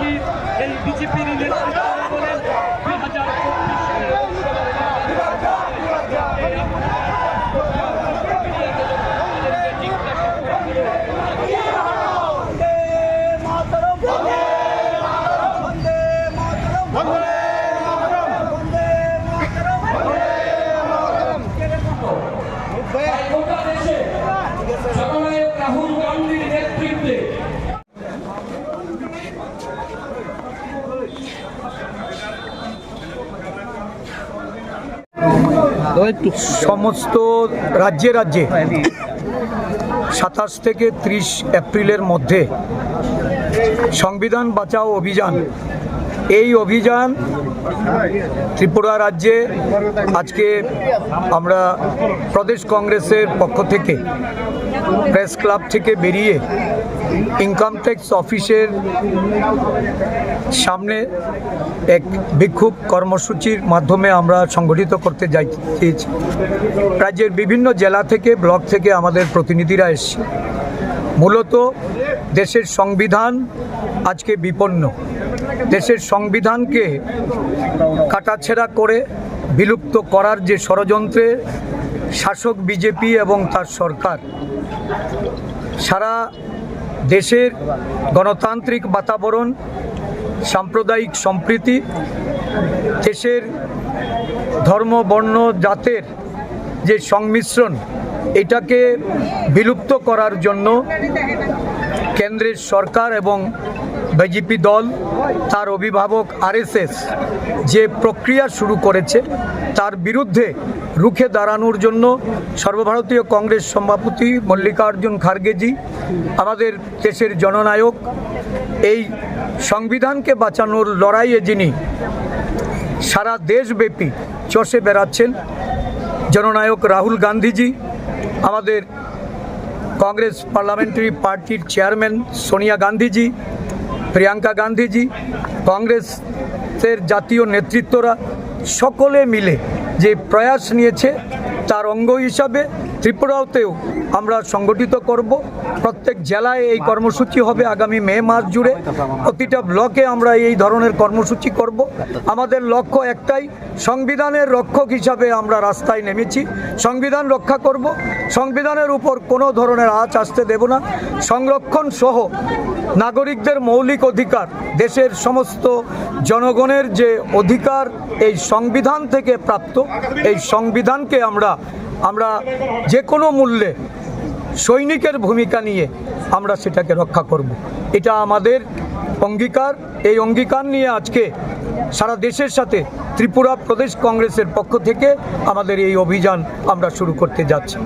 Yankees. সমস্ত রাজ্যে রাজ্যে সাতাশ থেকে ত্রিশ এপ্রিলের মধ্যে সংবিধান বাঁচাও অভিযান এই অভিযান ত্রিপুরা রাজ্যে আজকে আমরা প্রদেশ কংগ্রেসের পক্ষ থেকে প্রেস ক্লাব থেকে বেরিয়ে ইনকাম ট্যাক্স অফিসের সামনে এক বিক্ষোভ কর্মসূচির মাধ্যমে আমরা সংগঠিত করতে যাই রাজ্যের বিভিন্ন জেলা থেকে, ব্লক থেকে আমাদের প্রতিনিধিরা এসছে। মূলত দেশের সংবিধান আজকে বিপন্ন। দেশের সংবিধানকে কাটাছেড়া করে বিলুপ্ত করার যে ষড়যন্ত্রে শাসক বিজেপি এবং তার সরকার, সারা দেশের গণতান্ত্রিক বাতাবরণ, সাম্প্রদায়িক সম্প্রীতি, দেশের ধর্ম, বর্ণ, জাতের যে সংমিশ্রণ, এটাকে বিলুপ্ত করার জন্য কেন্দ্রের সরকার এবং বিজেপি দল, তার অভিভাবক আরএসএস যে প্রক্রিয়া শুরু করেছে, তার বিরুদ্ধে রুখে দাঁড়ানোর জন্য সর্বভারতীয় কংগ্রেস সভাপতি মল্লিকার্জুন খার্গেজি, আমাদের দেশের জননায়ক, এই সংবিধানকে বাঁচানোর লড়াইয়ে যিনি সারা দেশব্যাপী চষে বেড়াচ্ছেন, জননায়ক রাহুল গান্ধীজি, আমাদের কংগ্রেস পার্লামেন্টারি পার্টির চেয়ারম্যান সোনিয়া গান্ধীজি প্রিয়াঙ্কা গান্ধীজি, কংগ্রেসের জাতীয় নেতৃত্বরা সকলে মিলে যে প্রয়াস নিয়েছে, তার অঙ্গ হিসাবে ত্রিপুরাতেও আমরা সংগঠিত করব। প্রত্যেক জেলায় এই কর্মসূচি হবে আগামী মে মাস জুড়ে। প্রতিটা ব্লকে আমরা এই ধরনের কর্মসূচি করব। আমাদের লক্ষ্য একটাই, সংবিধানের রক্ষক হিসাবে আমরা রাস্তায় নেমেছি। সংবিধান রক্ষা করব। সংবিধানের উপর কোনো ধরনের আঁচ আসতে দেব না। সংরক্ষণ সহ নাগরিকদের মৌলিক অধিকার, দেশের সমস্ত জনগণের যে অধিকার, এই সংবিধান থেকে প্রাপ্ত। এই সংবিধানকে আমরা আমরা যে কোনো মূল্যে সৈনিকের ভূমিকা নিয়ে আমরা সেটাকে রক্ষা করব। এটা আমাদের অঙ্গীকার। এই অঙ্গীকার নিয়ে আজকে সারা দেশের সাথে ত্রিপুরা প্রদেশ কংগ্রেসের পক্ষ থেকে আমাদের এই অভিযান আমরা শুরু করতে যাচ্ছি।